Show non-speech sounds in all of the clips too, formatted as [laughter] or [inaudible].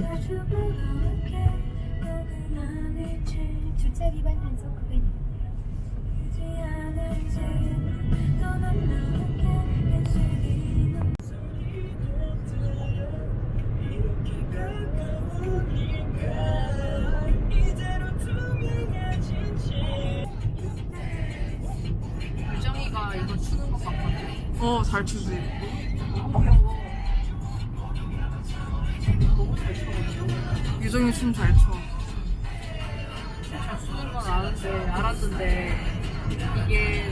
자주 불러올게 혹은 아닐지 주차 위반 단속 구간입니다. 지 않을지 넌 없는 게 인식이 유정이가 이거 추는 것 같거든. 어, 잘 추지. 유정이 춤 잘 춰. 잘 추는 건 아는데, 알았는데, 이게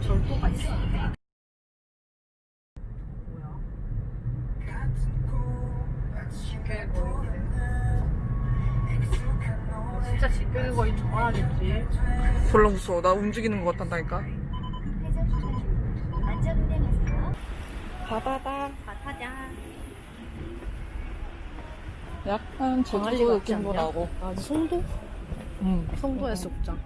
절도가 있어. 뭐야? 진짜 집게 거인 좋아하겠지. 졸라 무서워. 나 움직이는 것 같단다니까. 회전 주차 중 안전 운행하세요. 바다다. 바타냐. 약간 광안리 제주도 같지 느낌도 않냐? 나고. 아, 송도? 응. 송도 해수욕장.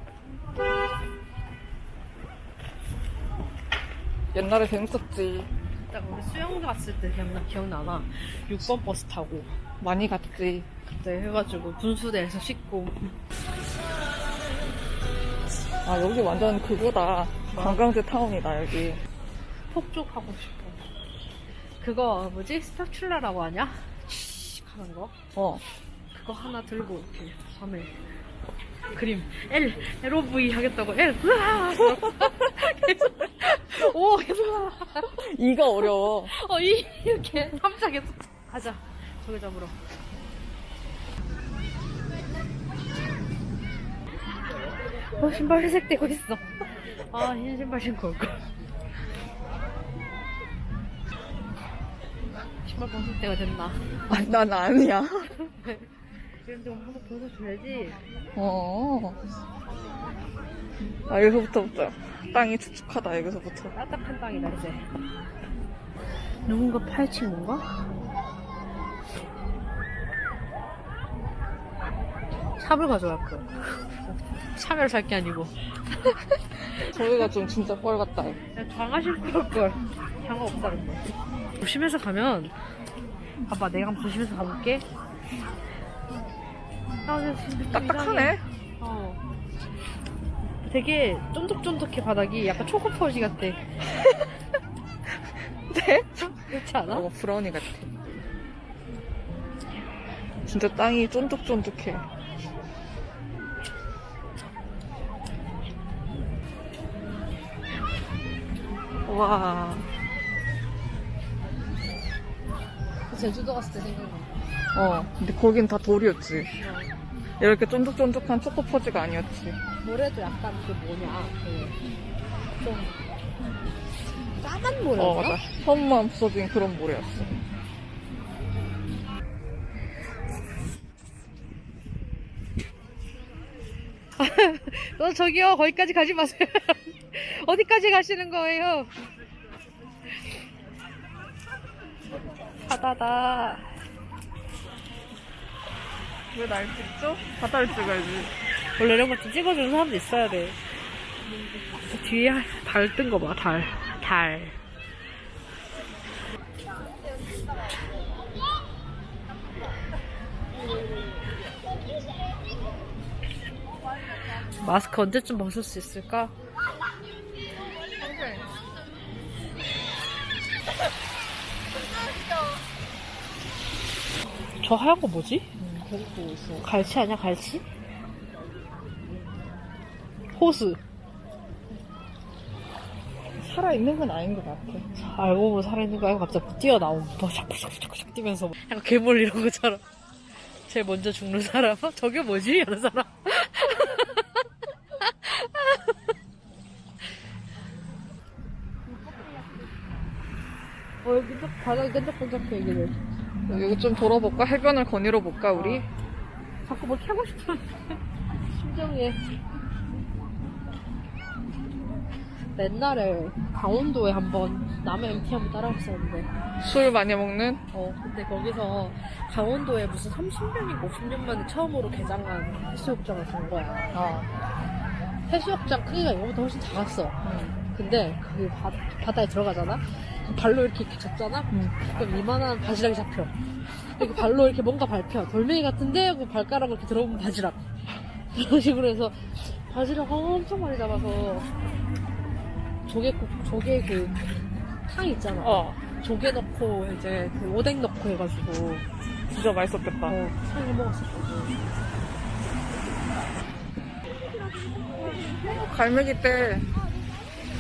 옛날에 재밌었지. 딱 우리 수영 갔을 때 기억나, 기억나나? 6번 버스 타고. 많이 갔지. 그때 해가지고 분수대에서 씻고. 아, 여기 완전 그거다. 관광지 타운이다, 여기. 폭죽하고 싶어. 그거 뭐지? 스파츌라라고 하냐? 씩 하는 거? 어. 그거 하나 들고 이렇게 밤에. 그림. L LOV 하겠다고. L. 으아! 계속. 오 계속. 이가 어려워. 어 이 이렇게. 삼자 계속. 가자. 저기 잡으러. 어 신발 회색 되고 있어. 아 흰 신발 신고 올걸 신발 벗을 때가 됐나 아, 난 아니야. 지금 좀 한번 벗어줘야지 어. 아, 여기서부터 보자. 땅이 축축하다, 여기서부터. 따뜻한 땅이다 이제 누군가 파헤친 건가? 삽을 가져갈 거 참외를 살게 아니고 저기가 좀 진짜 뻘 같다. 그냥 장화 신고 올 걸 장화 없다는 거 조심해서 가면 봐봐 내가 한번 조심해서 가볼게 아, 근데 느낌 딱딱하네. 이상해. 어. 되게 쫀득쫀득해 바닥이 약간 초코퍼지 같아 [laughs] 네? 그렇지 않아? 어, 브라우니 같아. 진짜 땅이 쫀득쫀득해. 와. 제주도 갔을 때 생각나 어, 근데 거긴 다 돌이었지. 이렇게 쫀득쫀득한 초코퍼지가 아니었지. 모래도 약간 그 뭐냐 그 좀 까만 모래였나? 어, 맞아. 처음만 부서진 그런 모래였어. [laughs] 어, 저기요 거기까지 가지 마세요 [laughs] 어디까지 가시는 거예요 바다다 왜 날 찍죠? 바다를 찍어야지. 원래 이런 거좀 찍어주는 사람도 있어야 돼 뒤에 달 뜬 거 봐 달 달. 마스크 언제쯤 벗을 수 있을까? 저 하얀 거 뭐지? 계속 보고 있어. 갈치 아니야 갈치? 호수 살아있는 건 아닌 것 같아. 알고 보면 살아있는 거 알고 갑자기 뛰어나옴 샥샥샥샥 뛰면서 막 약간 괴물 이런 것처럼 제일 먼저 죽는 사람 어, [laughs] 저게 뭐지? 이런 사람 어 여기 딱 바닥이 끈적끈적해 여기를 여기 좀 돌아볼까? 해변을 거닐어 볼까, 우리? 자꾸 뭐 캐고 싶은 심정에 옛날에 강원도에 한번 남해 MT 한번 따라갔었는데 술 많이 먹는? 어 근데 거기서 강원도에 무슨 30년인가 50년 만에 처음으로 개장한 해수욕장을 간 거야 어. 해수욕장 크기가 이거보다 훨씬 작았어 근데 그 바, 바다에 들어가잖아 발로 이렇게, 이렇게 잡잖아? 응. 그럼 이만한 바지락이 잡혀. 이렇게 발로 이렇게 뭔가 밟혀. 돌멩이 같은데, 하고 발가락을 이렇게 들어보면 바지락. [laughs] 그런 식으로 해서 바지락 엄청 많이 잡아서 조개, 조개 그, 탕 있잖아. 어, 조개 넣고 이제 그 오뎅 넣고 해가지고 진짜 맛있었겠다. 어, 탕해 먹었었거든. 갈매기 때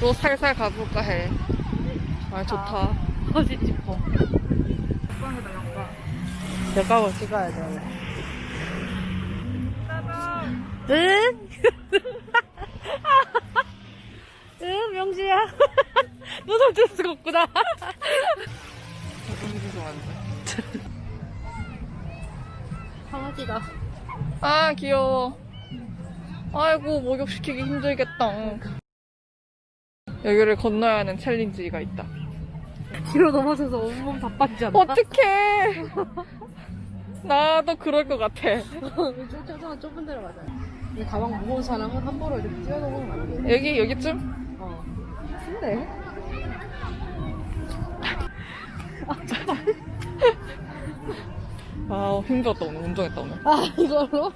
또 살살 가볼까 해. 아, 좋다. [laughs] 사진 찍어. 영광이다, 영광. 여가고 찍어야 돼, 원래. 응? [laughs] 응, 명지야. [laughs] 눈을 뜰 수가 없구나. 강아지다. 아, 귀여워. 아이고, 목욕시키기 힘들겠다. 여기를 건너야 하는 챌린지가 있다. 뒤로 넘어져서 온몸 다 빠지지 않나? 어떡해! 나도 그럴 것 같아. 좁은, 좁은 데로 가자. 이 가방 무거운 사람은 함부로 이렇게 뛰어넘으면 안 돼. 여기, 여기쯤? 어. 근데? 아, 힘들었다, 오늘. 운동했다, 오늘. 아, 이걸로?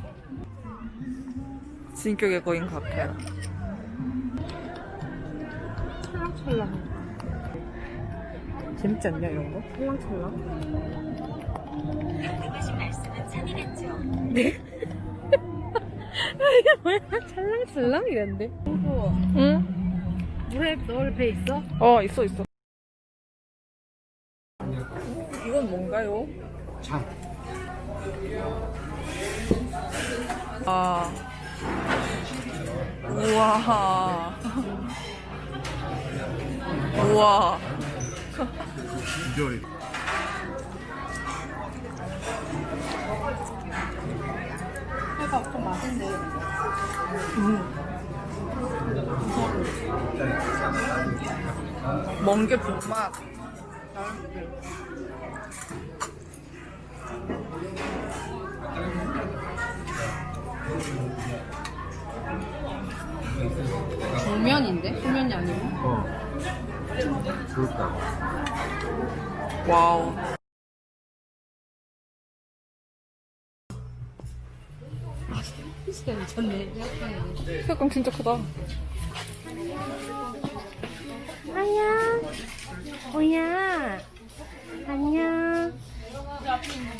진격의 거인 같아요. 찰랑찰랑. 재밌지 않냐, 이런 거? 찰랑찰랑. 말씀은 참이겠죠. [laughs] 이게 뭐야? 찰랑찰랑 이랬는데? 응? 물에 넣을 배 있어? 어, 있어, 있어. 이건 뭔가요? 참. 아. 우와. [laughs] 우와. 비주얼이. 회가 엄청 맛있네. 멍게 불맛. 정면인데? 소면이 아니고? 어. 그렇다. 와우. 피스가 미쳤네. 색감 진짜 크다. 안녕. 뭐야? 안녕.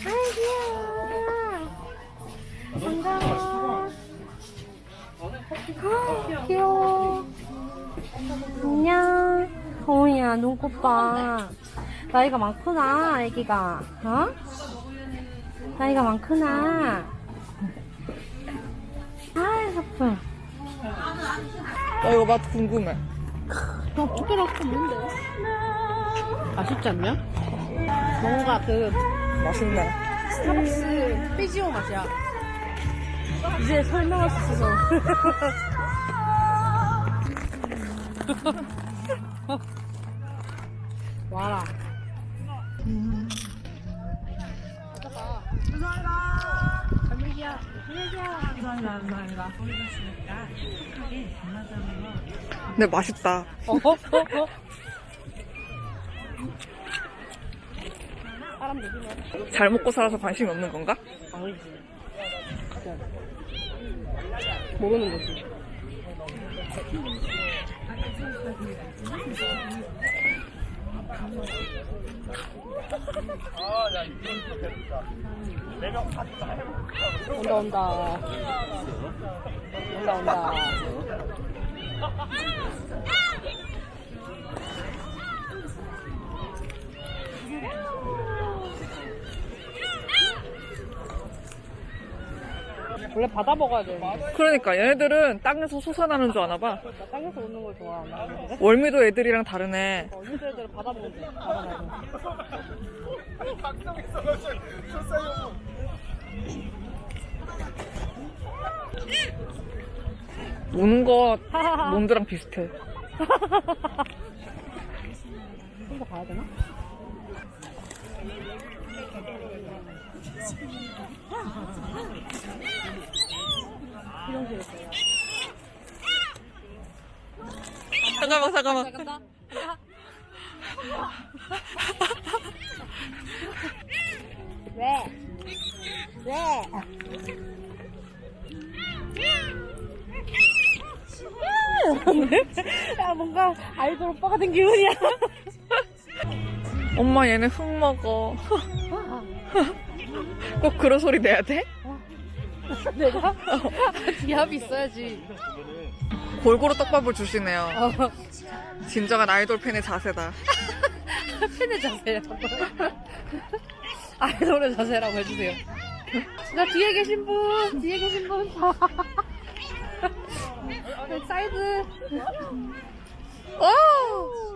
아이. 눈꽃 봐. 나이가 많구나 애기가. 어? 나이가 많구나. 아이 예뻐. 나 이거 맛 궁금해. 어, 부끄럽고 뭔데? 맛있지 않냐? 뭔가 그 맛있네. 스타벅스 피지오 맛이야. 이제 설명할 수 있어서. [laughs] 와라. 감사합니다. 갈매기야. 감사합니다. 감사합니다. 근데 맛있다. 잘 먹고 살아서 관심이 없는 건가? 아니지. 모르는 거지. 온다 온다. 온다 온다. 원래 받아 먹어야 되는데. 그러니까 얘네들은 땅에서 솟아나는 줄 아나 봐. 나 땅에서 오는 걸 좋아하나? 월미도 애들이랑 다르네. 어, 유저 애들 받아 먹는데. 받아 말고. 노는 거 놈들랑 비슷해. [laughs] 혼자 가야 되나? 이런 식으로 있어요. 잠깐만, 잠깐만. 잠깐만. 야 뭔가 아이돌 오빠가 된 기분이야. 엄마 얘네 흙 먹어. 꼭 그런 소리 내야 돼? 내가 기합이 있어야지. 골고루 떡밥을 주시네요. 어, 진정한 아이돌 팬의 자세다. 팬의 자세라고. 아이돌의 자세라고 해주세요. 나 뒤에 계신 분, 뒤에 계신 분. 네, 사이드. 오!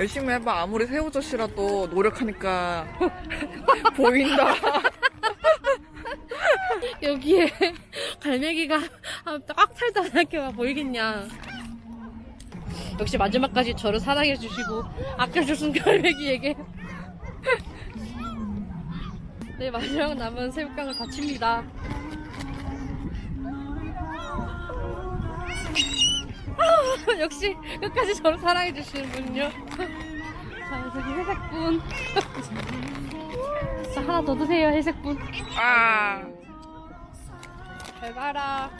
열심히 해봐. 아무리 새우젓이라도 노력하니까 [laughs] 보인다. [laughs] 여기에 갈매기가 꽉 살지 않게 보이겠냐. 역시 마지막까지 저를 사랑해 주시고 아껴주신 갈매기에게 [laughs] 네 마지막 남은 새우깡을 바칩니다. [laughs] 역시 끝까지 저를 사랑해 주시는군요. [laughs] 자, 저기 회색분. [laughs] 자, 하나 더 드세요, 회색분. 아. 잘 가라.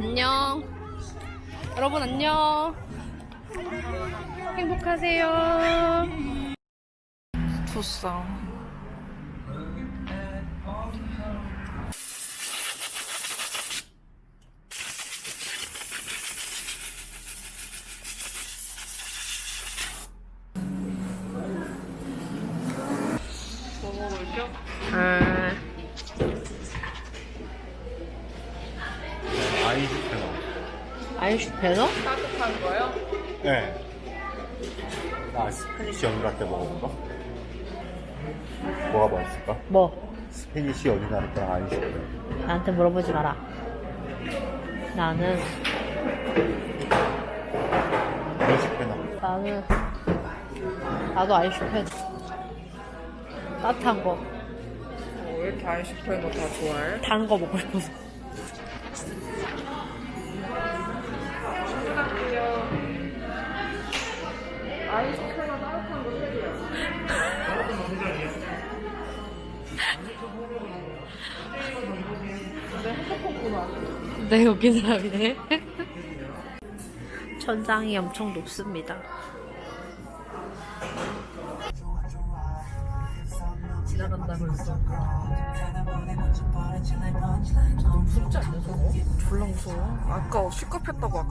안녕. 여러분 안녕. 행복하세요. 아, 아인슈페너? 따뜻한 거요? 네. 나 스페니쉬 연유라떼 먹어볼까? 뭐가 맛있을까? 뭐? 스페니쉬 연유라떼랑 아이스크림. 나한테 물어보지 마라. 나는 아이스크림. 나는 나도 아인슈페 따뜻한 거, 어, 왜 이렇게 아이스크림 너다 좋아해? 단 거 먹고 싶어서. 네, 웃긴 사람이네. 천장이 엄청 높습니다. 지나간다고 했어. 무섭지 않냐, 저거? 졸라 무서워. 아까 시겁했다고 아까.